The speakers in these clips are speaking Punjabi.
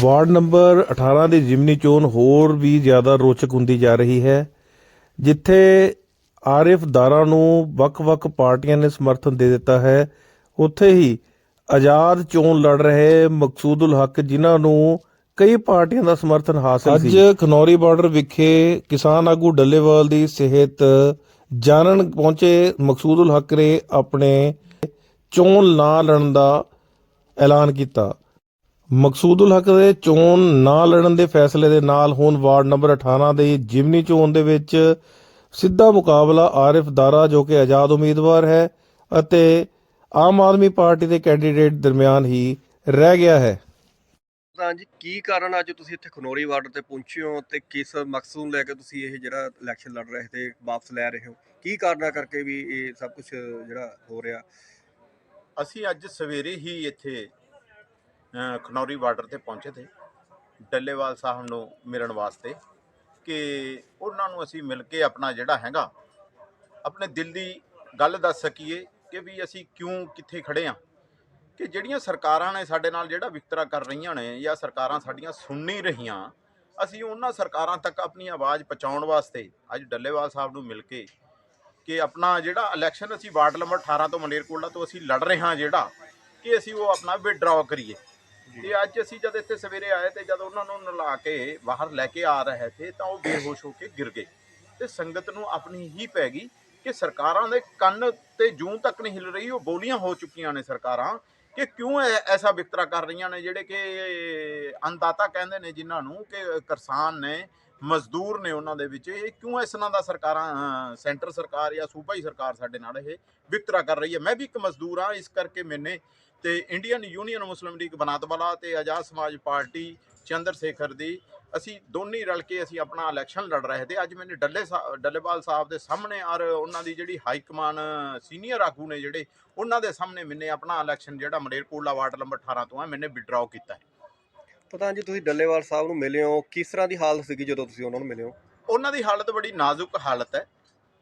ਵਾਰਡ ਨੰਬਰ 18 ਦੀ ਜਿਮਨੀ ਚੋਣ ਹੋਰ ਵੀ ਜ਼ਿਆਦਾ ਰੋਚਕ ਹੁੰਦੀ ਜਾ ਰਹੀ ਹੈ, ਜਿੱਥੇ ਆਰਿਫ ਦਾਰਾ ਨੂੰ ਵੱਖ-ਵੱਖ ਪਾਰਟੀਆਂ ਨੇ ਸਮਰਥਨ ਦੇ ਦਿੱਤਾ ਹੈ। ਉੱਥੇ ਹੀ ਆਜ਼ਾਦ ਚੋਣ ਲੜ ਰਹੇ ਮਕਸੂਦੁਲ ਹੱਕ, ਜਿਨ੍ਹਾਂ ਨੂੰ ਕਈ ਪਾਰਟੀਆਂ ਦਾ ਸਮਰਥਨ ਹਾਸਲ ਸੀ। ਅੱਜ ਖਨੌਰੀ ਬਾਰਡਰ ਵਿਖੇ ਕਿਸਾਨ ਆਗੂ ਡੱਲੇਵਾਲ ਦੀ ਸਿਹਤ ਜਾਣਨ ਪਹੁੰਚੇ ਮਕਸੂਦੁਲ ਹੱਕ ਨੇ ਆਪਣੇ ਚੋਣ ਨਾ ਲੜਨ ਦਾ ਐਲਾਨ ਕੀਤਾ। ਮਕਸੂਦੁਲ ਹਕ ਦੇ ਚੋਣ ਨਾ ਲੜਨ ਦੇ ਫੈਸਲੇ ਦੇ ਨਾਲ ਹੁਣ ਵਾਰਡ ਨੰਬਰ 18 ਦੇ ਜਿਮਨੀ ਚੋਣ ਦੇ ਵਿੱਚ ਸਿੱਧਾ ਮੁਕਾਬਲਾ ਆਰਿਫ ਦਾਰਾ ਜੋ ਕਿ ਆਜ਼ਾਦ ਉਮੀਦਵਾਰ ਹੈ ਅਤੇ ਆਮ ਆਦਮੀ ਪਾਰਟੀ ਦੇ ਕੈਂਡੀਡੇਟ ਦਰਮਿਆਨ ਹੀ ਰਹਿ ਗਿਆ ਹੈ। ਤਾਂ ਜੀ ਕੀ ਕਾਰਨ ਅੱਜ ਤੁਸੀਂ ਇੱਥੇ ਖਨੋਰੀ ਬਾਰਡਰ ਤੇ ਪਹੁੰਚੇ ਹੋ ਤੇ ਕਿਸ ਮਕਸਦ ਨੂੰ ਲੈ ਕੇ ਤੁਸੀਂ ਇਹ ਜਿਹੜਾ ਇਲੈਕਸ਼ਨ ਲੜ ਰਹੇ ਤੇ ਵਾਪਸ ਲੈ ਰਹੇ ਹੋ? ਕੀ ਕਾਰਨਾਂ ਕਰਕੇ ਵੀ ਇਹ ਸਭ ਕੁਝ ਜਿਹੜਾ ਹੋ ਰਿਹਾ? ਅਸੀਂ ਅੱਜ ਸਵੇਰੇ ਹੀ ਇੱਥੇ ਖਨੌਰੀ ਬਾਰਡਰ ਤੇ ਪਹੁੰਚੇ ਤੇ ਡੱਲੇਵਾਲ ਸਾਹਿਬ ਨੂੰ ਮਿਲਣ ਵਾਸਤੇ ਕਿ ਉਹਨਾਂ ਨੂੰ ਅਸੀਂ ਮਿਲ ਕੇ ਆਪਣਾ ਜਿਹੜਾ ਹੈਗਾ, ਆਪਣੇ ਦਿਲ ਦੀ ਗੱਲ ਦੱਸ ਸਕੀਏ ਕਿ ਵੀ ਅਸੀਂ ਕਿਉਂ ਕਿੱਥੇ ਖੜੇ ਆ ਕਿ ਜਿਹੜੀਆਂ ਸਰਕਾਰਾਂ ਨੇ ਸਾਡੇ ਨਾਲ ਜਿਹੜਾ ਵਿਤਕਰਾ ਕਰ ਰਹੀਆਂ ਨੇ ਜਾਂ ਸਰਕਾਰਾਂ ਸਾਡੀਆਂ ਸੁਣ ਨਹੀਂ ਰਹੀਆਂ, ਅਸੀਂ ਉਹਨਾਂ ਸਰਕਾਰਾਂ ਤੱਕ ਆਪਣੀ ਆਵਾਜ਼ ਪਹੁੰਚਾਉਣ ਵਾਸਤੇ ਅੱਜ ਡੱਲੇਵਾਲ ਸਾਹਿਬ ਨੂੰ ਮਿਲ ਕੇ ਕਿ ਆਪਣਾ ਜਿਹੜਾ ਇਲੈਕਸ਼ਨ ਅਸੀਂ ਵਾਰਡ ਨੰਬਰ 18 ਤੋਂ ਮਲੇਰਕੋਟਲਾ ਤੋਂ ਅਸੀਂ ਲੜ ਰਹੇ ਹਾਂ ਜਿਹੜਾ, ਕਿ ਅਸੀਂ ਉਹ ਆਪਣਾ ਵਿਡਰਾਅ ਕਰੀਏ। ਤੇ ਅੱਜ ਅਸੀਂ ਜਦ ਇੱਥੇ ਸਵੇਰੇ ਆਏ ਤੇ ਜਦ ਉਹਨਾਂ ਨੂੰ ਨਲਾ ਕੇ ਬਾਹਰ ਲੈ ਕੇ ਆ ਰਹੇ ਥੇ ਤਾਂ ਉਹ ਬੇਹੋਸ਼ ਹੋ ਕੇ ਗਿਰ ਗਏ। ਤੇ ਸੰਗਤ ਨੂੰ ਆਪਣੀ ਹੀ ਪੈ ਗਈ ਕਿ ਸਰਕਾਰਾਂ ਦੇ ਕੰਨ ਤੇ ਜੂੰ ਤੱਕ ਨਹੀਂ ਹਿਲ ਰਹੀ, ਉਹ ਬੋਲੀਆਂ ਹੋ ਚੁੱਕੀਆਂ ਨੇ ਸਰਕਾਰਾਂ ਕਿ ਕਿਉਂ ਐਸਾ ਵਿਤਕਰਾ ਕਰ ਰਹੀਆਂ ਨੇ ਜਿਹੜੇ ਕਿ ਅੰਦਾਤਾ ਕਹਿੰਦੇ ਨੇ ਜਿਨ੍ਹਾਂ ਨੂੰ ਕਿ ਕਿਸਾਨ ਨੇ ਮਜ਼ਦੂਰ ਨੇ ਉਹਨਾਂ ਦੇ ਵਿੱਚ। ਇਹ ਕਿਉਂ ਇਸ ਤਰ੍ਹਾਂ ਦਾ ਸਰਕਾਰਾਂ ਸੈਂਟਰ ਸਰਕਾਰ ਜਾਂ ਸੂਬਾਈ ਸਰਕਾਰ ਸਾਡੇ ਨਾਲ ਇਹ ਵਿਤਕਰਾ ਕਰ ਰਹੀ ਹੈ? ਮੈਂ ਵੀ ਇੱਕ ਮਜ਼ਦੂਰ ਹਾਂ, ਇਸ ਕਰਕੇ ਮੈਨੇ ਤੇ Indian Union Muslim League Banatwala ਤੇ ਆਜ਼ਾਦ ਸਮਾਜ ਪਾਰਟੀ ਚੰਦਰ ਸ਼ੇਖਰ ਦੀ, ਅਸੀਂ ਦੋਨੇ ਰਲ ਕੇ ਅਸੀਂ ਆਪਣਾ ਇਲੈਕਸ਼ਨ ਲੜ ਰਹੇ ਤੇ ਅੱਜ ਮੈਨੇ ਡੱਲੇ ਸਾ- ਡੱਲੇਵਾਲ ਸਾਹਿਬ ਦੇ ਸਾਹਮਣੇ ਔਰ ਉਹਨਾਂ ਦੀ ਜਿਹੜੀ ਹਾਈ ਕਮਾਨ ਸੀਨੀਅਰ ਆਗੂ ਨੇ ਜਿਹੜੇ, ਉਹਨਾਂ ਦੇ ਸਾਹਮਣੇ ਮੈਨੇ ਆਪਣਾ ਇਲੈਕਸ਼ਨ ਜਿਹੜਾ ਮਲੇਰਕੋਟਲਾ ਵਾਰਡ ਨੰਬਰ 18 ਤੋਂ ਹੈ, ਮੈਨੇ ਵਿਡਰਾਅ ਕੀਤਾ ਹੈ। ਪਤਾ ਜੀ ਤੁਸੀਂ ਡੱਲੇਵਾਲ ਸਾਹਿਬ ਨੂੰ ਮਿਲੇ ਹੋ ਕਿਸ ਤਰ੍ਹਾਂ ਦੀ ਹਾਲਤ ਸੀਗੀ ਜਦੋਂ ਤੁਸੀਂ ਉਹਨਾਂ ਨੂੰ ਮਿਲੇ ਹੋ ਉਹਨਾਂ ਦੀ ਹਾਲਤ ਬੜੀ ਨਾਜ਼ੁਕ ਹਾਲਤ ਹੈ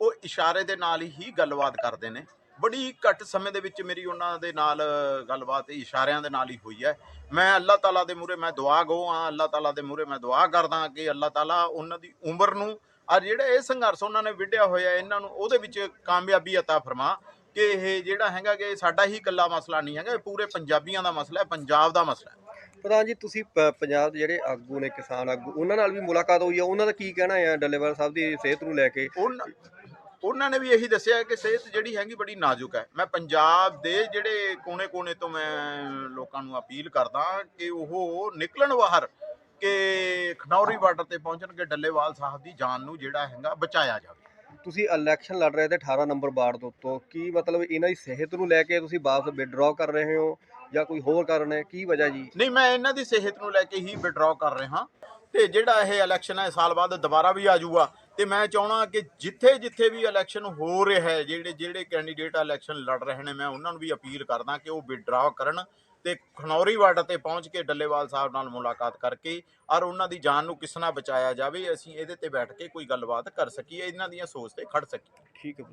ਉਹ ਇਸ਼ਾਰੇ ਦੇ ਨਾਲ ਹੀ ਗੱਲਬਾਤ ਕਰਦੇ ਨੇ ਬੜੀ ਘੱਟ ਸਮੇਂ ਦੇ ਵਿੱਚ ਮੇਰੀ ਉਹਨਾਂ ਦੇ ਨਾਲ ਗੱਲਬਾਤ ਇਸ਼ਾਰਿਆਂ ਦੇ ਨਾਲ ਹੀ ਹੋਈ ਹੈ ਮੈਂ ਅੱਲਾਹ ਤਾਲਾ ਦੇ ਮੂਹਰੇ ਮੈਂ ਦੁਆ ਗੋ ਹਾਂ ਅੱਲਾਹ ਤਾਲਾ ਦੇ ਮੂਹਰੇ ਮੈਂ ਦੁਆ ਕਰਦਾ ਕਿ ਅੱਲਾਹ ਤਾਲਾ ਉਹਨਾਂ ਦੀ ਉਮਰ ਨੂੰ ਔਰ ਜਿਹੜਾ ਇਹ ਸੰਘਰਸ਼ ਉਹਨਾਂ ਨੇ ਵਿੱਢਿਆ ਹੋਇਆ ਇਹਨਾਂ ਨੂੰ ਉਹਦੇ ਵਿੱਚ ਕਾਮਯਾਬੀ عطا ਫਰਮਾ ਕਿ ਇਹ ਜਿਹੜਾ ਹੈਗਾ ਕਿ ਸਾਡਾ ਹੀ ਇਕੱਲਾ ਮਸਲਾ ਨਹੀਂ ਹੈਗਾ ਇਹ ਪੂਰੇ ਪੰਜਾਬੀਆਂ ਦਾ ਮਸਲਾ ਹੈ ਪੰਜਾਬ ਦਾ ਮਸਲਾ ਹੈ ਪ੍ਰਧਾਨ ਜੀ ਤੁਸੀਂ ਪ- ਪੰਜਾਬ ਦੇ ਜਿਹੜੇ ਆਗੂ ਨੇ ਕਿਸਾਨ ਆਗੂ ਉਹਨਾਂ ਨਾਲ ਵੀ ਮੁਲਾਕਾਤ ਹੋਈ ਆ? ਉਹਨਾਂ ਦਾ ਕੀ ਕਹਿਣਾ ਹੈ ਡੱਲੇਵਾਲ ਸਾਹਿਬ ਦੀ ਸਿਹਤ ਨੂੰ ਲੈ ਕੇ? ਉਹਨਾਂ ਉਹਨਾਂ ਨੇ ਵੀ ਇਹੀ ਦੱਸਿਆ ਕਿ ਸਿਹਤ ਜਿਹੜੀ ਹੈਗੀ ਬੜੀ ਨਾਜ਼ੁਕ ਹੈ। ਮੈਂ ਪੰਜਾਬ ਦੇ ਜਿਹੜੇ ਕੋਨੇ-ਕੋਨੇ ਤੋਂ ਮੈਂ ਲੋਕਾਂ ਨੂੰ ਅਪੀਲ ਕਰਦਾ ਕਿ ਉਹ ਨਿਕਲਣ ਬਾਹਰ ਕਿ ਖਨੌਰੀ ਬਾਰਡਰ ਤੇ ਪਹੁੰਚਣ ਕੇ ਡੱਲੇਵਾਲ ਸਾਹਿਬ ਦੀ ਜਾਨ ਨੂੰ ਜਿਹੜਾ ਹੈਗਾ ਬਚਾਇਆ ਜਾਵੇ। ਤੁਸੀਂ ਇਲੈਕਸ਼ਨ ਲੜ ਰਹੇ ਤੇ 18 ਨੰਬਰ ਵਾਰਡ ਦੇ ਉੱਤੋਂ ਕੀ ਮਤਲਬ ਇਹਨਾਂ ਦੀ ਸਿਹਤ ਨੂੰ ਲੈ ਕੇ ਤੁਸੀਂ ਵਾਪਸ ਵਿਡਰਾਅ ਕਰ ਰਹੇ ਹੋ? ਜਾਂ ਕੋਈ ਹੋਰ ਕਾਰਨ ਹੈ? ਕੀ ਵਜ੍ਹਾ ਜੀ? ਨਹੀਂ ਮੈਂ ਇਹਨਾਂ ਦੀ ਸਿਹਤ ਨੂੰ ਲੈ ਕੇ ਹੀ ਵਿਡਰਾਅ ਕਰ ਰਿਹਾ ਤੇ ਜਿਹੜਾ ਇਹ ਇਲੈਕਸ਼ਨ ਹੈ ਸਾਲ ਬਾਅਦ ਦੁਬਾਰਾ ਵੀ ਆ ਜਾਊਗਾ। ਤੇ ਮੈਂ ਚਾਹਣਾ ਕਿ ਜਿੱਥੇ ਜਿੱਥੇ ਵੀ ਇਲੈਕਸ਼ਨ ਹੋ ਰਿਹਾ ਹੈ ਜਿਹੜੇ ਜਿਹੜੇ ਕੈਂਡੀਡੇਟ ਇਲੈਕਸ਼ਨ ਲੜ ਰਹੇ ਨੇ ਮੈਂ ਉਹਨਾਂ ਨੂੰ ਵੀ ਅਪੀਲ ਕਰਦਾ ਕਿ ਉਹ ਵਿਡਰਾਅ ਕਰਨ ਤੇ ਖਨੌਰੀ ਬਾਰਡਰ ਤੇ ਪਹੁੰਚ ਕੇ ਡੱਲੇਵਾਲ ਸਾਹਿਬ ਨਾਲ ਮੁਲਾਕਾਤ ਕਰਕੇ ਔਰ ਉਹਨਾਂ ਦੀ ਜਾਨ ਨੂੰ ਕਿਸ ਤਰ੍ਹਾਂ ਬਚਾਇਆ ਜਾਵੇ ਅਸੀਂ ਇਹਦੇ ਤੇ ਬੈਠ ਕੇ ਕੋਈ ਗੱਲਬਾਤ ਕਰ ਸਕੀਏ ਇਹਨਾਂ ਦੀਆਂ ਸੋਚ ਤੇ ਖੜ ਸਕੀਏ। ਠੀਕ ਹੈ